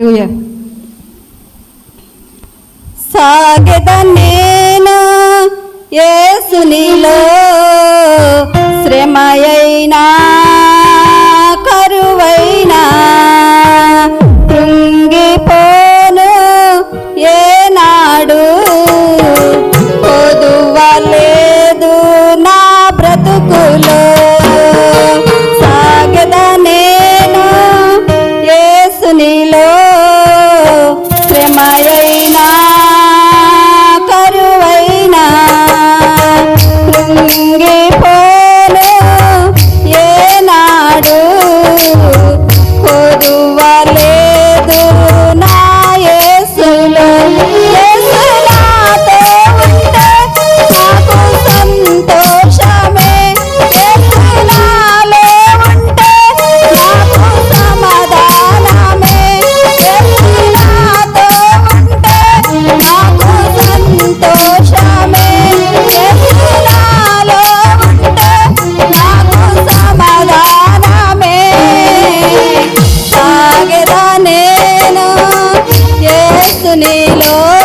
హల్లెలూయా. సాగెద నేను యేసునిలో శ్రమయైనా యేసునిలో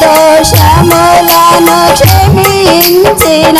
దోషములను క్షమించిన